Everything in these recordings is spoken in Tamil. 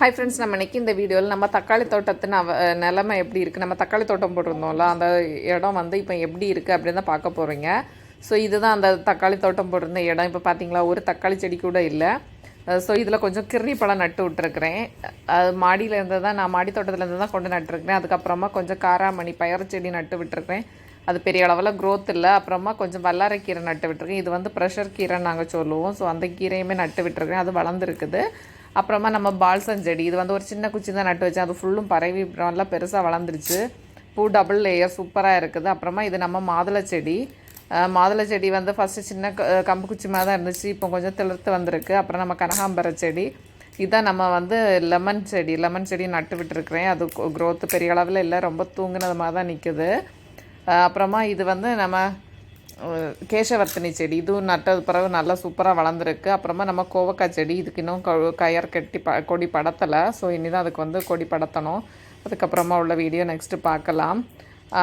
ஹை ஃப்ரெண்ட்ஸ் நம்ம இன்றைக்கி இந்த வீடியோவில் நம்ம தக்காளி தோட்டத்தின் அவ நிலமை எப்படி இருக்குது நம்ம தக்காளி தோட்டம் போட்டிருந்தோம்ல அந்த இடம் வந்து இப்போ எப்படி இருக்குது அப்படின்னு தான் பார்க்க போகிறீங்க ஸோ இதுதான் அந்த தக்காளி தோட்டம் போட்டிருந்த இடம். இப்போ பார்த்தீங்களா ஒரு தக்காளி செடி கூட இல்லை. ஸோ இதில் கொஞ்சம் கிர்ணி பழம் நட்டு விட்டுருக்குறேன். அது மாடியிலேருந்து தான் நான் மாடி தோட்டத்துலேருந்து தான் கொண்டு நட்டுருக்கிறேன். அதுக்கப்புறமா கொஞ்சம் காராமணி பயறு செடி நட்டு விட்டுருக்கிறேன். அது பெரிய அளவில் க்ரோத் இல்லை. அப்புறமா கொஞ்சம் வல்லாரைக்கீரை நட்டு விட்டுருக்கேன். இது வந்து ப்ரெஷர் கீரை நாங்கள் சொல்லுவோம். ஸோ அந்த கீரையுமே நட்டு விட்டுருக்கேன் அது வளர்ந்துருக்குது. அப்புறமா நம்ம பால்சம் செடி. இது வந்து ஒரு சின்ன குச்சி தான் நட்டு வச்சேன். அது ஃபுல்லும் பரவி நல்லா பெருசாக வளர்ந்துருச்சு. பூ டபுள் லேயர் சூப்பராக இருக்குது. அப்புறமா இது நம்ம மாதுளை செடி. மாதுளை செடி வந்து ஃபஸ்ட்டு சின்ன க- கம்பு குச்சி மாதிரி தான் இருந்துச்சு. இப்போ கொஞ்சம் திளிர்த்து வந்திருக்கு. அப்புறம் நம்ம கனகாம்பர செடி. இதான் நம்ம வந்து லெமன் செடி. லெமன் செடி நட்டு விட்டுருக்குறேன். அது க்ரோத்து பெரிய அளவில் இல்லை. ரொம்ப தூங்குனது மாதிரி தான் நிற்குது அப்புறமா இது வந்து நம்ம கேசவர்த்தினி செடி. இதுவும் நட்டது பிறகு நல்லா சூப்பராக வளர்ந்துருக்கு. அப்புறமா நம்ம கோவக்காய் செடி இதுக்கு இன்னும் கயர் கட்டி ப கொடி படத்தலை. ஸோ இனி தான் அதுக்கு வந்து கொடி படத்தணும். அதுக்கப்புறமா உள்ள வீடியோ நெக்ஸ்ட்டு பார்க்கலாம்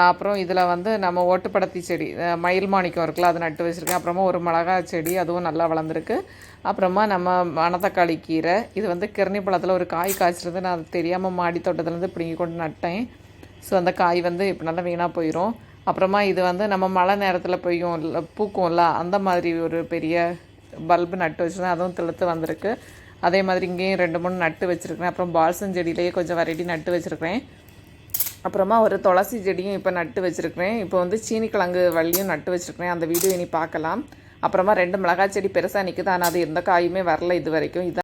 அப்புறம் இதில் வந்து நம்ம ஓட்டுப்படத்தி செடி மயில் மாணிக்கம் இருக்குல்ல அது நட்டு வச்சுருக்கேன். அப்புறமா ஒரு மிளகாய் செடி அதுவும் நல்லா வளர்ந்துருக்கு. அப்புறமா நம்ம மணத்தக்காளி கீரை. இது வந்து கிருணி பழத்தில் ஒரு காய் காய்ச்சிருந்து நான் தெரியாமல் மாடி தோட்டத்துலேருந்து பிடுங்கி கொண்டு நட்டேன். ஸோ அந்த காய் வந்து இப்போ நல்லா வீணாக போயிடும் அப்புறமா இது வந்து நம்ம மழை நேரத்தில் பெய்யும் பூக்கும்ல அந்த மாதிரி ஒரு பெரிய பல்பு நட்டு வச்சுருந்தேன் அதுவும் திளுத்து வந்திருக்கு. அதே மாதிரி இங்கேயும் ரெண்டு மூணு நட்டு வச்சுருக்கிறேன். அப்புறம் பால்சம் செடியிலேயே கொஞ்சம் வெரைட்டி நட்டு வச்சுருக்கிறேன். அப்புறமா ஒரு துளசி செடியும் இப்போ நட்டு வச்சுருக்கிறேன். இப்போ வந்து சீனிக்கிழங்கு வள்ளியும் நட்டு வச்சுருக்கிறேன். அந்த வீடியோ இனி பார்க்கலாம். அப்புறமா ரெண்டு மிளகாய் செடி பெருசாக நிற்குது ஆனால் அது எந்த காயுமே வரல இது வரைக்கும் இதான்